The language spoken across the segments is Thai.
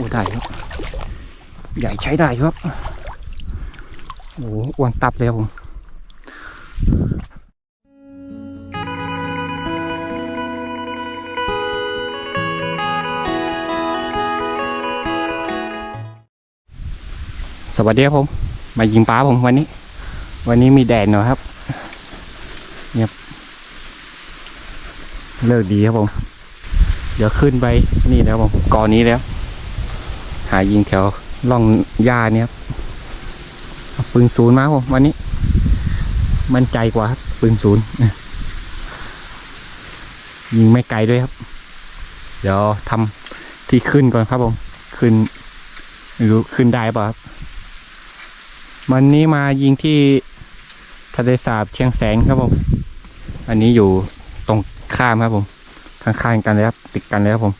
อ้ได้ครับ ใหญ่ใช้ได้ครับ โอ้อ้วนตับเลยครับผมสวัสดีครับผม มายิงปลาผมวันนี้ วันนี้มีแดดหน่อยครับเงียเลิกดีครับผม เดี๋ยวขึ้นไปนี่แล้วผมกอนี้แล้ว หายิงแถวล่องหญ้าเนี่ยครับปืนศูนย์มาครับผมวันนี้ มั่นใจกว่าครับปืนศูนย์ยิงไม่ไกลด้วยครับ เดี๋ยวทำที่ขึ้นก่อนครับผมขึ้นไม่รู้ขึ้นได้ป่าครับวันนี้มายิงที่ทะเลสาบเชียงแสนครับผม อันนี้อยู่ตรงข้ามครับผม ข้างๆกันเลยครับ ติดกันเลยครับผม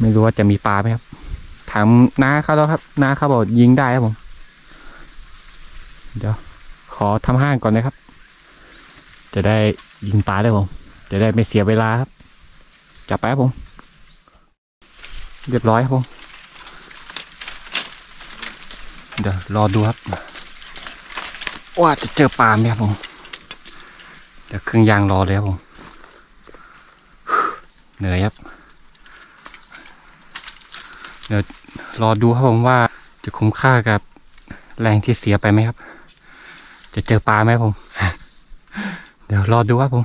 ไม่รู้ว่าจะมีปลาไหมครับ ถามน้าเขาแล้วครับน้าเขาบอกยิงได้ครับผม เดี๋ยว ขอทำห้างก่อนนะครับ จะได้ยิงปลาได้ผม จะได้ไม่เสียเวลาครับ จับไปครับผม เรียบร้อยครับผม เดี๋ยวรอดูครับ ว่าจะเจอปลาไหมครับผม เดี๋ยวเครื่องยางรอเลยครับผม เหนื่อยครับ เดี๋ยวรอดูครับผมว่าจะคุ้มค่ากับแรงที่เสียไปไหมครับ จะเจอปลาไหมผม เดี๋ยวรอดูครับผม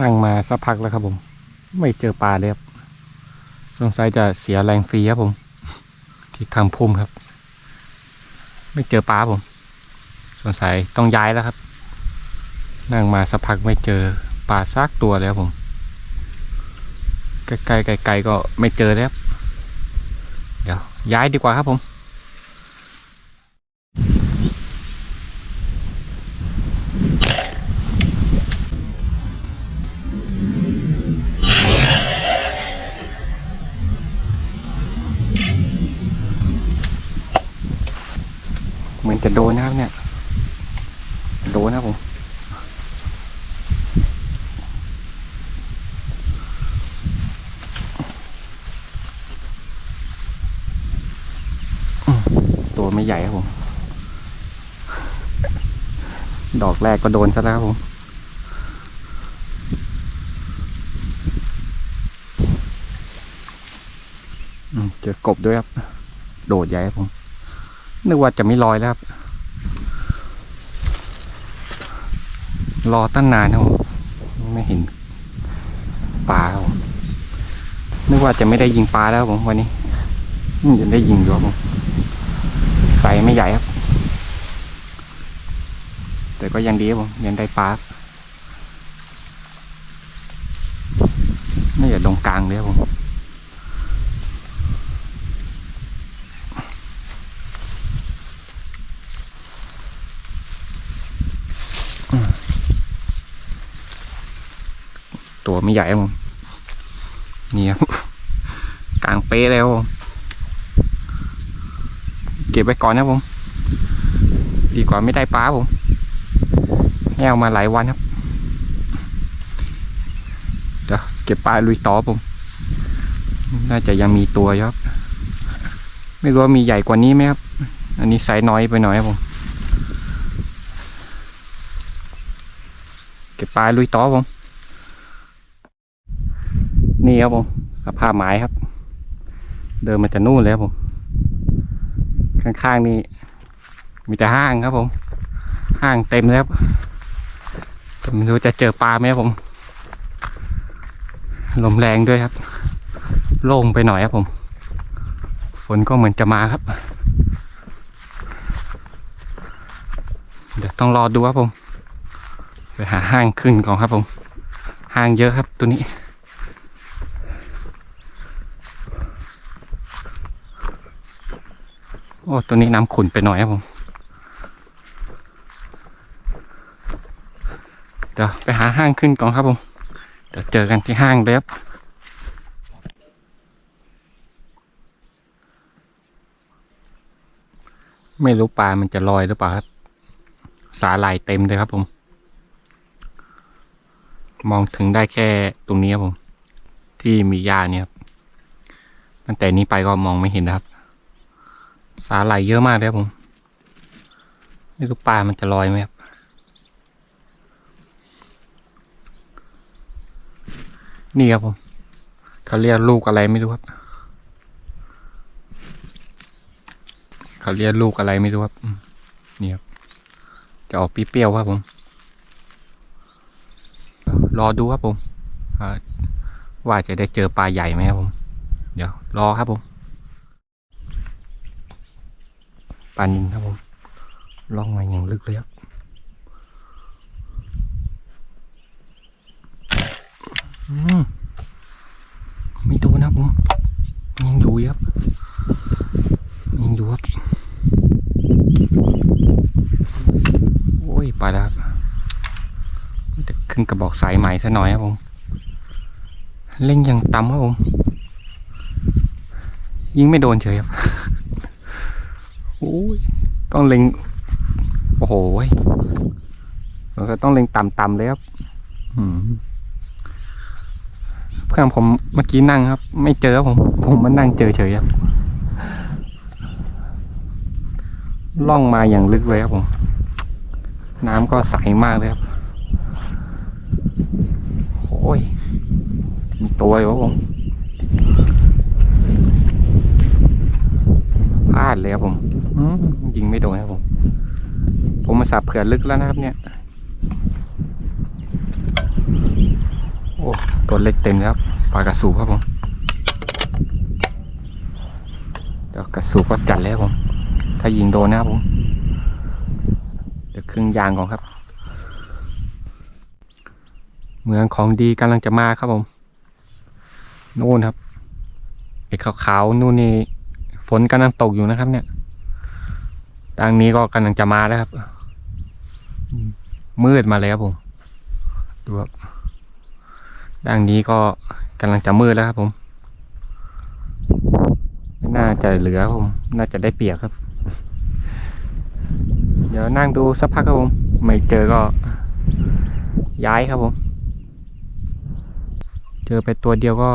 นั่งมาสักพักแล้วครับผม ไม่เจอปลาเลยครับสงสัยจะเสียแรงฟรีครับผม ที่ทำพุ่มครับ ไม่เจอปลาผม สงสัยต้องย้ายแล้วครับ นั่งมาสักพักไม่เจอปลาซากตัวแล้วผม ไกลๆไกลๆก็ไม่เจอแล้วเดี๋ยวย้ายดีกว่าครับผม เหมือนจะโดนนะครับเนี่ย โดนนะครับผม อืมตัวไม่ ใหญ่ครับผม ดอกแรกก็โดนซะแล้วครับผม เจอกบด้วยครับ โดดใหญ่ครับผม นึกว่าจะไม่ลอยแล้วครับ รอตั้งนานครับผม ไม่เห็นปลาครับผมนึกว่าจะไม่ได้ยิงปลาแล้วครับผมวันนี้ยังได้ยิงอยู่ครับผม ไซส์ไม่ใหญ่ครับ แต่ก็ยังดีครับผมยังได้ปลาครับไม่อย่าตรงกลางเลยครับผมตัวไม่ใหญ่ครับผมนี่ครับกลางเป๊ะแล้วครับ ก็บไว้ก่อนนะผม ดีกว่าไม่ได้ปลาผมแง่วมาหลายวันครับ เดี๋ยวเก็บปลาลุยต่อผม น่าจะยังมีตัวครับ ไม่รู้ว่ามีใหญ่กว่านี้ไหมครับ อันนี้ไซส์น้อยไปหน่อยครับผม เก็บปลาลุยต่อผม นี่ครับผมสภาพไม้ครับ เดินมาจากนู่นเลยครับผม ข้างๆนี่มีแต่ห้างครับผม ห้างเต็มแล้วครับต่ไม่รู้จะเจอปลาไหมครับผม ลมแรงด้วยครับ โล่งไปหน่อยครับผม ฝนก็เหมือนจะมาครับ เดี๋ยวต้องรอดูครับผม ไปหาห้างขึ้นก่อนครับผม ห้างเยอะครับตัวนี้ โอ้ตัวนี้น้ำขุ่นไปหน่อยครับผมเดี๋ยวไปหาห้างขึ้นก่อนครับผม เดี๋ยวเจอกันที่ห้างเลยครับไม่รู้ปลา มันจะลอยหรือเปล่าครับ สาหร่ายเต็มเลยครับผม มองถึงได้แค่ตรงนี้ครับผม ที่มีหญ้าเนี่ยครับ ตั้งแต่นี้ไปก็มองไม่เห็นนะครับ สาไหลเยอะมากเลยครับผมไม่รู้ปลามันจะลอยไหมครับนี่ครับผมเขาเรียกลูกอะไรไม่รู้ครับเขาเรียกลูกอะไรไม่รู้ครับนี่ครับจะออกปีเปรี้ยวครับผม รอดูครับผมว่าจะได้เจอปลาใหญ่ไหมครับผม เดี๋ยวรอครับผม ปลานินครับผมล่องมาอย่างลึกเลยครับมไม่โดนนะผมยังอยู่ครับยังอยู่ครับโอ้ยไปแล้วครับจะขึ้นกระบอกสายใหม่ซะหน่อยครับผมเล่นอย่างต่ำครับผมยิงไม่โดนเฉยครับ ต้องเล็ง โอ้โหเราก็ต้องเล็งต่ำๆเลยครับเพื่อนผมเมื่อกี้นั่งครับ ไม่เจอครับผม ผมมานั่งเจอเฉยครับล่องมาอย่างลึกเลยครับผม น้ำก็ใสมากเลยครับ โอ้ย มีตัวอยู่ครับผมพลาดเลยครับผม ยิงไม่โดนครับผม ผมมาสับเผื่อลึกแล้วนะครับ เนี่ย โอ้ตัวเล็กเต็มแล้วครับปลากระสูบครับผมเดี๋ยวกระสูบก็จัดแล้วผม ถ้ายิงโดนนะครับผมเดี๋ยวครึ่งยางก่อนครับ เมืองของดีกำลังจะมาครับผมนู่นครับไอ้ขาวๆนู่นนี่ฝนกำลังตกอยู่นะครับเนี่ย ทางนี้ก็กำลังจะมาแล้วครับ มืดมาเลยครับผมดูครับด้านนี้ก็กำลังจะมืดแล้วครับผม ไม่น่าจะเหลือผม น่าจะได้เปียกครับ เดี๋ยวนั่งดูสักพักครับผม ไม่เจอก็ย้ายครับผม เจอไปตัวเดียวก็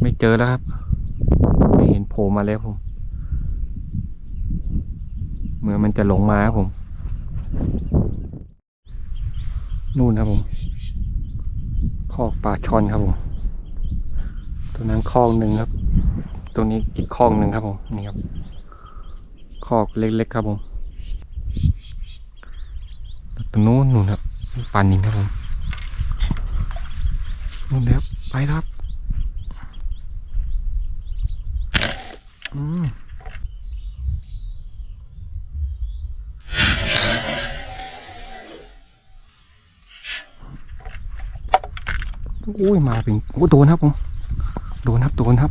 ไม่เจอแล้วครับ ไม่เห็นโผล่มาเลยผม เหมือนมันจะหลงมาครับผม นู่นครับผมคอกปลาช่อนครับผม ตัวนั้นคอกหนึ่งครับ ตัวนี้อีกคอกหนึ่งครับผม นี่ครับ คอกเล็กๆครับผมตัวนู้นนู่นครับปลานินครับผมนู่นแล้วไปครับ อืม อุ้ยมาเป็นโอ้โดนครับผมโดนครับโดนครับ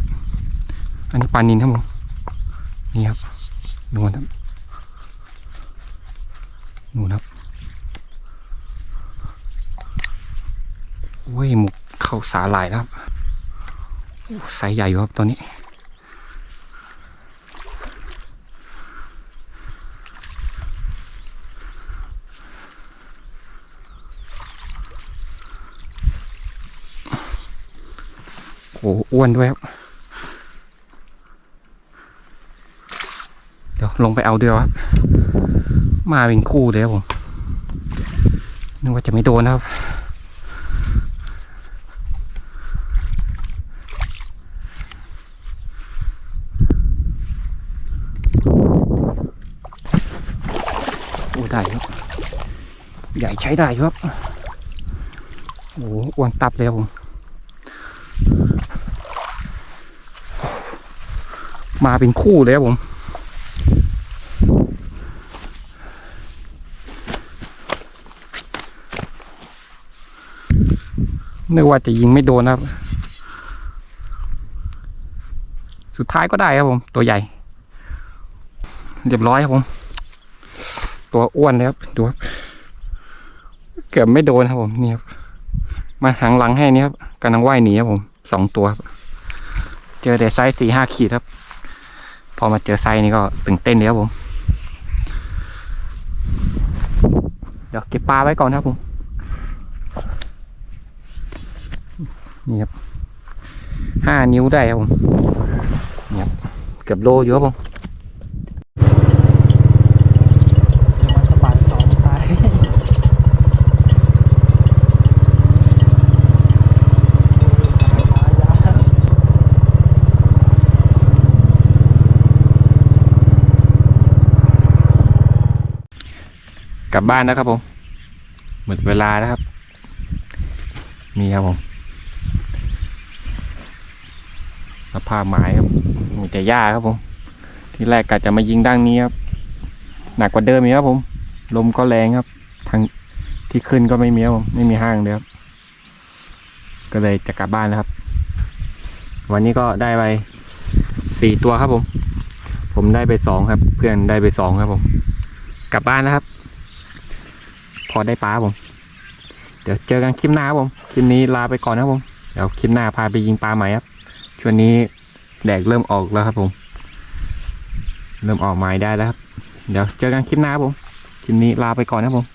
อันนี้ปลานินครับผมนี่ครับโดนครับนูนครับโอ้ยหมกเข้าสาหลายครับไซส์ใหญ่อยู่ครับตอนนี้ อ้อ้วนด้วยครับเดี๋ยวลงไปเอาเดียวครับ มาเป็นคู่เลยครับผมนึกว่าจะไม่โดนนะครับ โอ้ได้ครับ ใหญ่ใช้ได้ครับ โอ้อ้วนตับเลยครับผม มาเป็นคู่เลยครับผม นึกว่าจะยิงไม่โดนครับ สุดท้ายก็ได้ครับผม ตัวใหญ่ เรียบร้อยครับผม ตัวอ้วนเลยครับดูครับเกือบไม่โดนครับผมนี่ครับมาหางหลังให้นี่ครับกำลังว่ายหนีครับผมสองตัวครับเจอแต่ไซส์สี่ห้าขีดครับ พอมาเจอไซส์นี้ก็ตื่นเต้นเลยครับผม เดี๋ยวเก็บปลาไว้ก่อนครับผม นี่ครับห้านิ้วได้ครับผม เนี่ยเกือบโลอยู่ครับผม มาสบายต่อตาย กลั บ้านแล้วครับผมหมดเวลาแล้วครับ มีครับผมสภาพไม้ครับมีแต่หญ้าครับผม ที่แรกกะจะมายิงดังนี้ครับหนักกว่าเดิมอีกครับผม ลมก็แรงครับ ทางที่ขึ้นก็ไม่มีครับผมไม่มีห้างเลยครับ ก็เลยจะกลับบ้านแล้วครับ วันนี้ก็ได้ไปสี่ตัวครับผม ผมได้ไปสองครับ เพื่อนได้ไปสองครับผม กลับบ้านแล้วครับ อได้ปลาผม เดี๋ยวเจอกันคลิปหน้าครับผม คลิปนี้ลาไปก่อนนะครับผม เดี๋ยวคลิปหน้าพาไปยิงปลาใหม่ครับ ช่วงนี้แดดเริ่มออกแล้วครับผม เริ่มออกไม้ได้แล้วครับ เดี๋ยวเจอกันคลิปหน้าครับผม คลิปนี้ลาไปก่อนนะครับผม